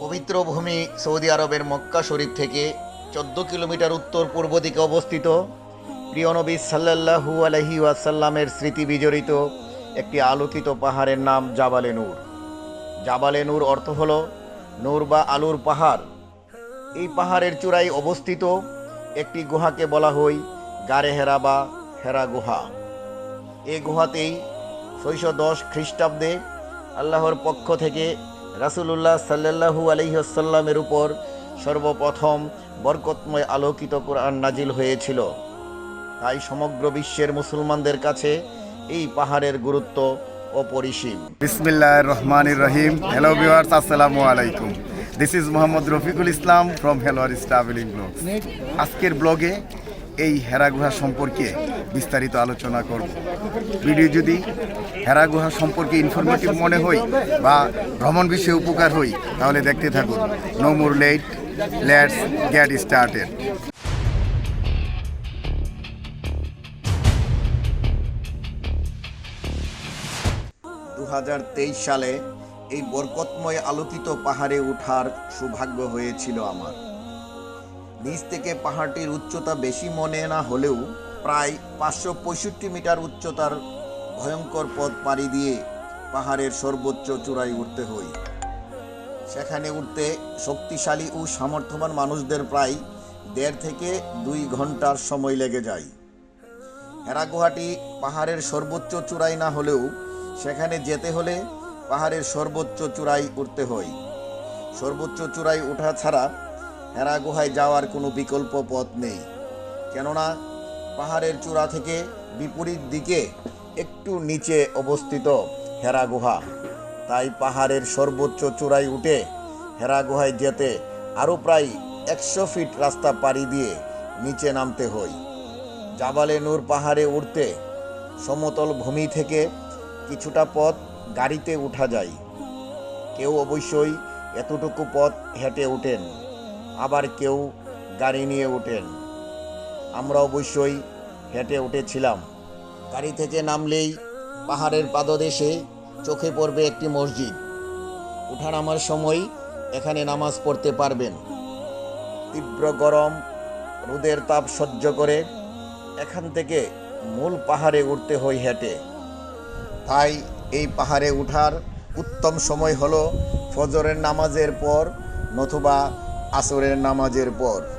পবিত্র ভূমি সৌদি আরবের মক্কা শরীফ থেকে চোদ্দ কিলোমিটার উত্তর পূর্ব দিকে অবস্থিত। প্রিয় নবী সাল্লাল্লাহু আলহি ওয়াসাল্লামের স্মৃতি বিজড়িত একটি আলোকিত পাহাড়ের নাম জাবালে নূর। জাবালে নূর অর্থ হল নূর বা আলুর পাহাড়। এই পাহাড়ের চূড়ায় অবস্থিত একটি গুহাকে বলা হয় গারে হেরা বা হেরা গুহা। এই গুহাতেই ছয়শো দশ খ্রিস্টাব্দে আল্লাহর পক্ষ থেকে রাসূলুল্লাহ সাল্লাল্লাহু আলহিহসাল্লামের উপর সর্বপ্রথম বরকতময় আলোকিত কোরআন নাজিল হয়েছিল। তাই সমগ্র বিশ্বের মুসলমানদের কাছে এই পাহাড়ের গুরুত্ব অপরিসীম। বিসমিল্লাহ রহমানির রহিম। হ্যালো ভিউয়ার্স আসসালামু আলাইকুম। This is Mohammad Rafiqul Islam from হেলোয়ারিস travelling blog আজকের ব্লগে এই হেরা গুহা সম্পর্কে বিস্তারিত আলোচনা করব। ভিডিও যদি হেরা গুহা সম্পর্কে ইনফরমেটিভ মনে হয় বা ভ্রমণ বিষয়ে উপকার হয় তাহলে দেখতে থাকুন। No more late let's get started দু সালে এই বরকতময় আলোকিত পাহাড়ে ওঠার সৌভাগ্য হয়েছিল আমার। নিচ থেকে পাহাড়টির উচ্চতা বেশি মনে না হলেও প্রায় পাঁচশো পঁয়ষট্টি মিটার উচ্চতার ভয়ঙ্কর পথ পাড়ি দিয়ে পাহাড়ের সর্বোচ্চ চূড়ায় উঠতে হয়। সেখানে উঠতে শক্তিশালী ও সামর্থ্যবান মানুষদের প্রায় দেড় থেকে দুই ঘণ্টার সময় লেগে যায়। হেরা গুহাটি পাহাড়ের সর্বোচ্চ চূড়াই না হলেও সেখানে যেতে হলে পাহাড়ের সর্বোচ্চ চূড়াই উঠতে হয়। সর্বোচ্চ চূড়াই ওঠা ছাড়া হেরা গুহায় যাওয়ার কোনো বিকল্প পথ নেই। কেননা পাহাড়ের চূড়া থেকে বিপরীত দিকে একটু নিচে অবস্থিত হেরা গুহা। তাই পাহাড়ের সর্বোচ্চ চূড়ায় উঠে হেরা গুহায় যেতে আরও প্রায় একশো ফিট রাস্তা পাড়ি দিয়ে নিচে নামতে হয়। জাবালে নূর পাহাড়ে উঠতে সমতল ভূমি থেকে কিছুটা পথ গাড়িতে উঠা যায়। কেউ অবশ্যই এতটুকু পথ হেঁটে ওঠেন, আবার কেউ গাড়ি নিয়ে ওঠেন। আমরা অবশ্যই হেঁটে উঠেছিলাম। গাড়ি থেকে নামলেই পাহাড়ের পাদদেশে চোখে পড়বে একটি মসজিদ। উঠা নামার সময়, এখানে নামাজ পড়তে পারবেন। তীব্র গরম, রোদের তাপ সহ্য করে এখান থেকে মূল পাহাড়ে উঠতে হয় হেঁটে। তাই এই পাহাড়ে ওঠার উত্তম সময় হলো ফজরের নামাজের পর নতুবা আসরের নামাজের পর।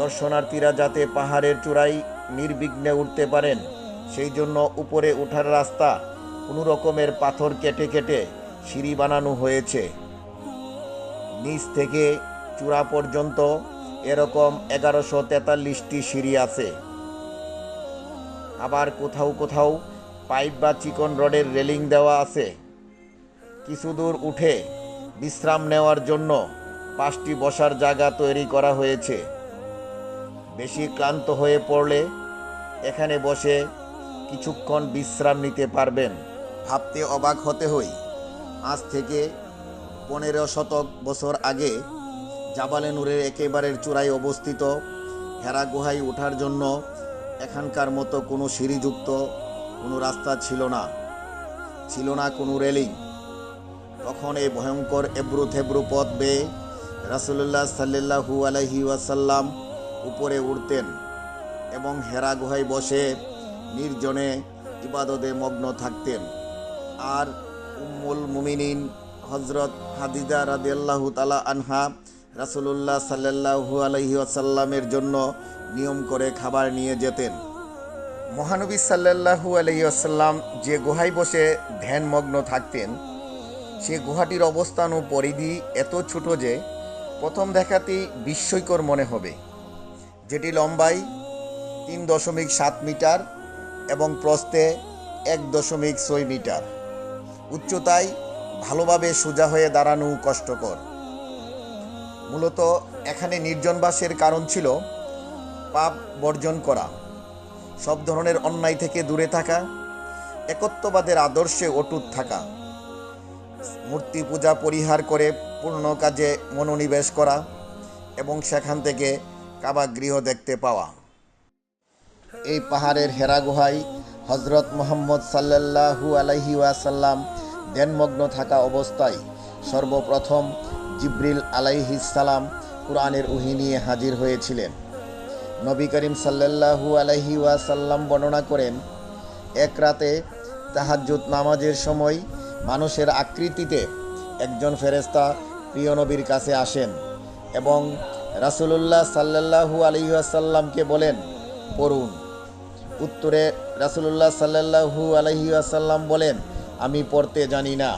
দর্শনার্থীরা যাতে পাহাড়ের চূড়ায় নির্বিঘ্নে উঠতে পারেন, সেই জন্য উপরে ওঠার রাস্তা কোনো রকমের পাথর কেটে কেটে সিঁড়ি বানানো হয়েছে। নিচ থেকে চূড়া পর্যন্ত এরকম এগারোশো তেতাল্লিশটি সিঁড়ি আছে। আবার কোথাও কোথাও পাইপ বা চিকন রডের রেলিং দেওয়া আছে। কিছু দূর উঠে বিশ্রাম নেওয়ার জন্য পাঁচটি বসার জায়গা তৈরি করা হয়েছে। বেশি ক্লান্ত হয়ে পড়লে এখানে বসে কিছুক্ষণ বিশ্রাম নিতে পারবেন। ভাবতে অবাক হতে হই। আজ থেকে পনেরো শতক বছর আগে জাবালে নূরের একেবারের চূড়ায় অবস্থিত হেরা গুহায় ওঠার জন্য এখানকার মতো কোনো সিঁড়িযুক্ত কোনো রাস্তা ছিল না। ছিল না কোনো রেলিং। তখন এই ভয়ঙ্কর এব্রু থেব্রু পথ বেয়ে রাসুল্লাহ সাল্লাহু আলহি ওয়াসাল্লাম উপরে উঠতেন এবং হেরা গুহায় বসে নির্জনে ইবাদতে মগ্ন থাকতেন। আর উম্মুল মুমিনিন হজরত হাদিদা রাদিয়াল্লাহু তালা আনহা রাসুলুল্লাহ সাল্লাহু আলহি আসাল্লামের জন্য নিয়ম করে খাবার নিয়ে যেতেন। মহানবী সাল্লাহু আলহি আসাল্লাম যে গুহায় বসে ধ্যানমগ্ন থাকতেন, সে গুহাটির অবস্থান ও পরিধি এত ছোট যে প্রথম দেখাতেই বিস্ময়কর মনে হবে। যেটি লম্বায় তিন দশমিক সাত মিটার এবং প্রস্থে এক দশমিক ছয় মিটার। উচ্চতায় ভালোভাবে সোজা হয়ে দাঁড়ানো কষ্টকর। মূলত এখানে নির্জনবাসের কারণ ছিল পাপ বর্জন করা, সব ধরনের অন্যায় থেকে দূরে থাকা, একত্ববাদের আদর্শে অটুট থাকা, মূর্তি পূজা পরিহার করে পূর্ণ কাজে মনোনিবেশ করা এবং সেখান থেকে কাবাগৃহ দেখতে পাওয়া। এই পাহাড়ের হেরা গুহায় হজরত মোহাম্মদ সাল্লাল্লাহু আলাইহি ওয়াসাল্লাম ধ্যানমগ্ন থাকা অবস্থায় সর্বপ্রথম জিব্রিল আলাইহিসালাম কোরআনের উহি নিয়ে হাজির হয়েছিলেন। নবী করিম সাল্লাল্লাহু আলাইহি ওয়াসাল্লাম বর্ণনা করেন, এক রাতে তাহাজ্জুদ নামাজের সময় মানুষের আকৃতিতে একজন ফেরেস্তা প্রিয় নবীর কাছে আসেন এবং রাসূলুল্লাহ সাল্লাল্লাহু আলাইহি ওয়াসাল্লামকে বলেন, পড়ুন। উত্তরে রাসূলুল্লাহ সাল্লাল্লাহু আলাইহি ওয়াসাল্লাম বলেন, আমি পড়তে জানি না।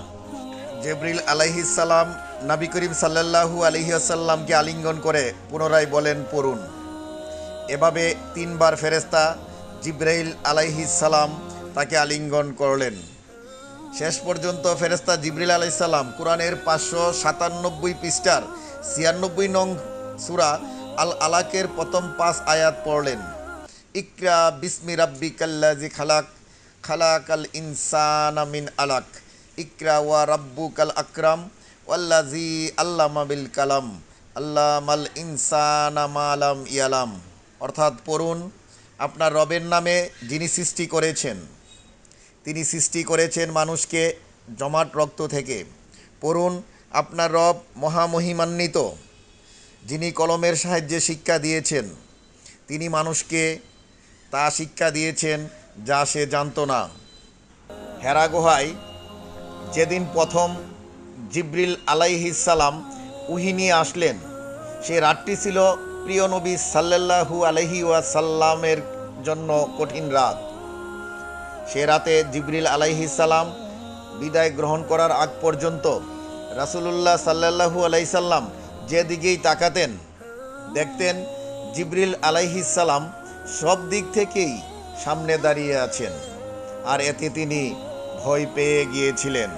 জেব্রিল আলাইহিস সালাম নবী করিম সাল্লাল্লাহু আলাইহি ওয়াসাল্লামকে আলিঙ্গন করে পুনরায় বলেন, পড়ুন। এভাবে তিনবার ফেরেস্তা জিব্রাইল আলাইহিস সালাম তাকে আলিঙ্গন করলেন। শেষ পর্যন্ত ফেরেস্তা জিব্রিল আলাইহিস সালাম কোরআনের পাঁচশো সাতানব্বই পৃষ্ঠার ছিয়ানব্বই নং সুরা আল আলাকের প্রথম পাঁচ আয়াত পড়লেন। ইকরা বিসমি রাব্বি কাল্লাজি খালাক, খালাকাল ইনসানা মিন আলাক। ইকরা ওয়া রাব্বুকাল আকরাম ওয়াল্লাজি আল্লামা বিল কালাম। আল্লামাল ইনসানা মালাম ইয়ালাম। অর্থাৎ পড়ুন, আপনার রবের নামে যিনি সৃষ্টি করেছেন। তিনি সৃষ্টি করেছেন মানুষকে জমাট রক্ত থেকে। পড়ুন, আপনার রব মহামহিমান্বিত। যিনি কলমের সাহায্যে শিক্ষা দিয়েছেন, তিনি মানুষকে তা শিক্ষা দিয়েছেন যা সে জানতো না। হেরা গুহায় যেদিন প্রথম জিব্রিল আলাইহিসালাম উহি নিয়ে আসলেন, সে রাতটি ছিল প্রিয় নবী সাল্লাল্লাহু আলহি ওয়াসাল্লামের জন্য কঠিন রাত। সে রাতে জিব্রিল আলাইহিসাল্লাম বিদায় গ্রহণ করার আগ পর্যন্ত রাসূলুল্লাহ সাল্লাল্লাহু আলাইসাল্লাম যেদিকেই তাকাতেন, দেখতেন জিব্রিল আলাইহিসাল্লাম সব দিক থেকেই সামনে দাঁড়িয়ে আছেন, আর এতে তিনি ভয় পেয়ে গিয়েছিলেন।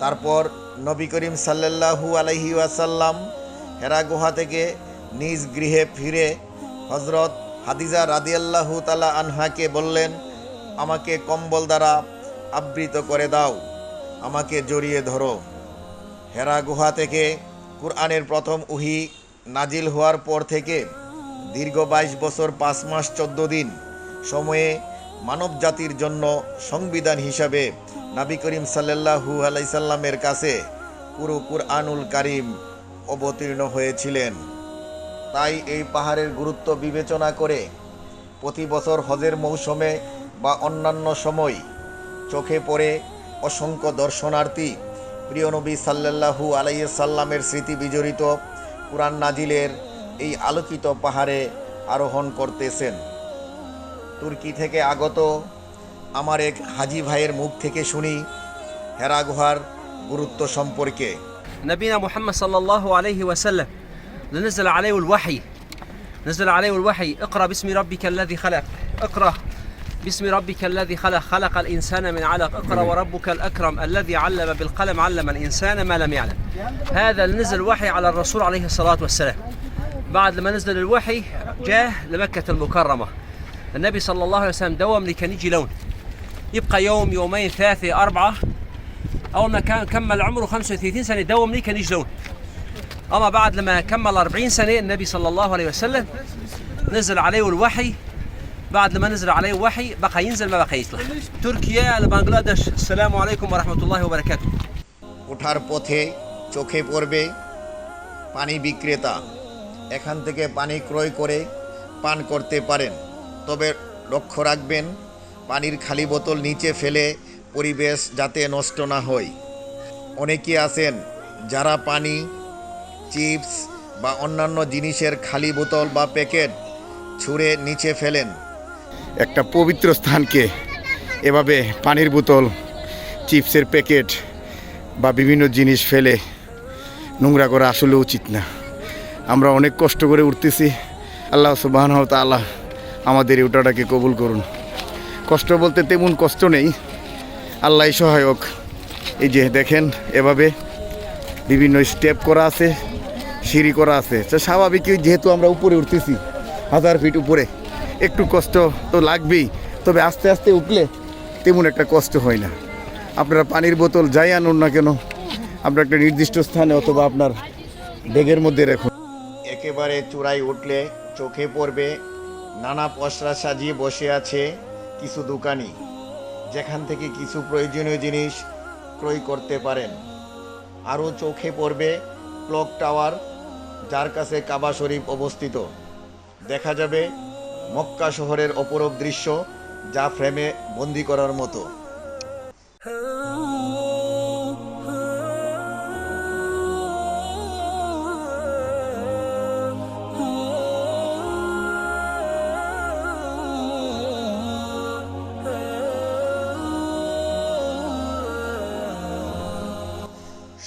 তারপর নবী করিম সাল্লাল্লাহু আলাইহি ওয়াসাল্লাম হেরা গুহা থেকে নিজ গৃহে ফিরে হজরত হাদিজা রাদিয়াল্লাহু তালা আনহাকে বললেন, আমাকে কম্বল দ্বারা আবৃত করে দাও, আমাকে জড়িয়ে ধরো। হেরা গুহা থেকে কুরআনের প্রথম উহি নাজিল হওয়ার পর থেকে দীর্ঘ বাইশ বছর, পাঁচ মাস, চোদ্দ দিন সময়ে মানব জাতির জন্য সংবিধান হিসাবে নাবি করিম সাল্লাল্লাহু আলাইসাল্লামের কাছে পুরো কুরআনুল কারিম অবতীর্ণ হয়েছিলেন। তাই এই পাহাড়ের গুরুত্ব বিবেচনা করে প্রতি বছর হজের মৌসুমে বা অন্যান্য সময় চোখে পড়ে অসংখ্য দর্শনার্থী প্রিয় নবী সাল্লাল্লাহু আলাইসাল্লামের স্মৃতি বিজড়িত কুরআন নাজিলের এই আলোকিত পাহাড়ে আরোহণ করতেছেন তুর্কি থেকে আগত আমার এক হাজি ভাইয়ের মুখ থেকে শুনি হেরা গুহার গুরুত্ব সম্পর্কে نبينا محمد صلى الله عليه وسلم نزل عليه الوحي نزل عليه الوحي اقرأ باسم ربك الذي خلق اقرأ باسم ربك الذي خلق خلق الإنسان من علق أقرأ وربك الأكرم الذي علم بالقلم علم الإنسان ما لم يعلم. هذا نزل وحي على الرسول عليه الصلاة والسلام. بعد لما نزل الوحي جاء لمكة المكرمة. النبي صلى الله عليه وسلم دوم لكان يجي لون. يبقى يوم يومين ثلاثة أربعة. أول ما كان كمل عمره 35 سنة دوم ليه كان يجلون أما بعد لما كمل 40 سنة النبي صلى الله عليه وسلم نزل عليه الوحي. بعد لما نزل عليه الوحي بقى ينزل ما بقى يطلع تركيا لبنغلاديش السلام عليكم ورحمه الله وبركاته ওঠার পথে চোখে পড়বে পানি বিক্রেতা এখান থেকে পানি ক্রয় করে পান করতে পারেন তবে লক্ষ্য রাখবেন পানির খালি বোতল নিচে ফেলে পরিবেশ যাতে নষ্ট না হয় অনেকে আছেন যারা পানি চিপস বা অন্যান্য জিনিসের খালি বোতল বা প্যাকেট ছুঁড়ে নিচে ফেলেন একটা পবিত্র স্থানকে এভাবে পানির বোতল, চিপসের প্যাকেট বা বিভিন্ন জিনিস ফেলে নোংরা করা আসলে উচিত না। আমরা অনেক কষ্ট করে উঠতেছি। আল্লাহ সুবাহ আল্লাহ আমাদের এই ওটাটাকে কবুল করুন। কষ্ট বলতে তেমন কষ্ট নেই। আল্লাহ সহায়ক। এই যে দেখেন, এভাবে বিভিন্ন স্টেপ করা আছে, সিঁড়ি করা আছে। স্বাভাবিকই যেহেতু আমরা উপরে উঠতেছি, হাজার ফিট উপরে। একটু কষ্ট তো লাগবেই। তবে আস্তে আস্তে উঠলে তেমন একটা কষ্ট হয় না। আপনারা পানির বোতল যাই আনুন না কেন, আপনার একটা নির্দিষ্ট স্থানে অথবা আপনার ব্যাগের মধ্যে রাখুন। একেবারে চূড়ায় উঠলে চোখে পড়বে, নানা পসরা সাজিয়ে বসে আছে কিছু দোকানি, যেখান থেকে কিছু প্রয়োজনীয় জিনিস ক্রয় করতে পারেন। আরও চোখে পড়বে ক্লক টাওয়ার, যার কাছে কাবা শরীফ অবস্থিত। দেখা যাবে মক্কা শহরের অপরূপ দৃশ্য যা ফ্রেমে বন্দি করার মতো।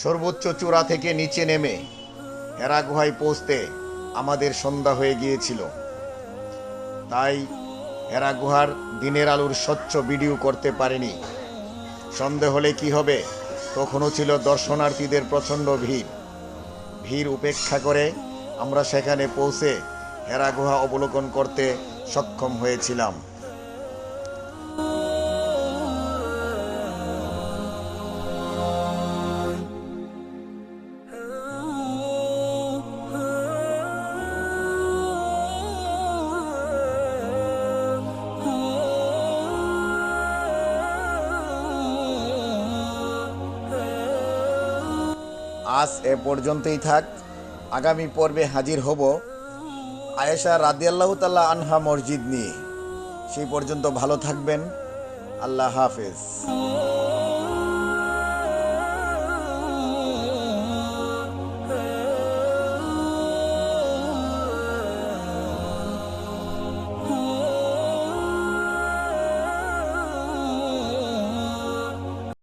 সর্বোচ্চ চূড়া থেকে নিচে নেমে হেরা গুহায় পৌঁছতে আমাদের সন্ধ্যা হয়ে গিয়েছিল। তাই এরা গুহার দিনের আলোর স্বচ্ছ ভিডিও করতে পারেনি। সন্দেহ হলে কি হবে? তখনও ছিল দর্শনার্থীদের প্রচণ্ড ভিড়। ভিড় উপেক্ষা করে আমরা সেখানে পৌঁছে হেরা গুহা অবলোকন করতে সক্ষম হয়েছিলাম। আজ এ পর্যন্তই থাক। আগামী পর্বে হাজির হব আয়েশা রাদিয়াল্লাহু তাল্লাহ আনহা মসজিদ নিয়ে। সেই পর্যন্ত ভালো থাকবেন। আল্লাহ হাফেজ।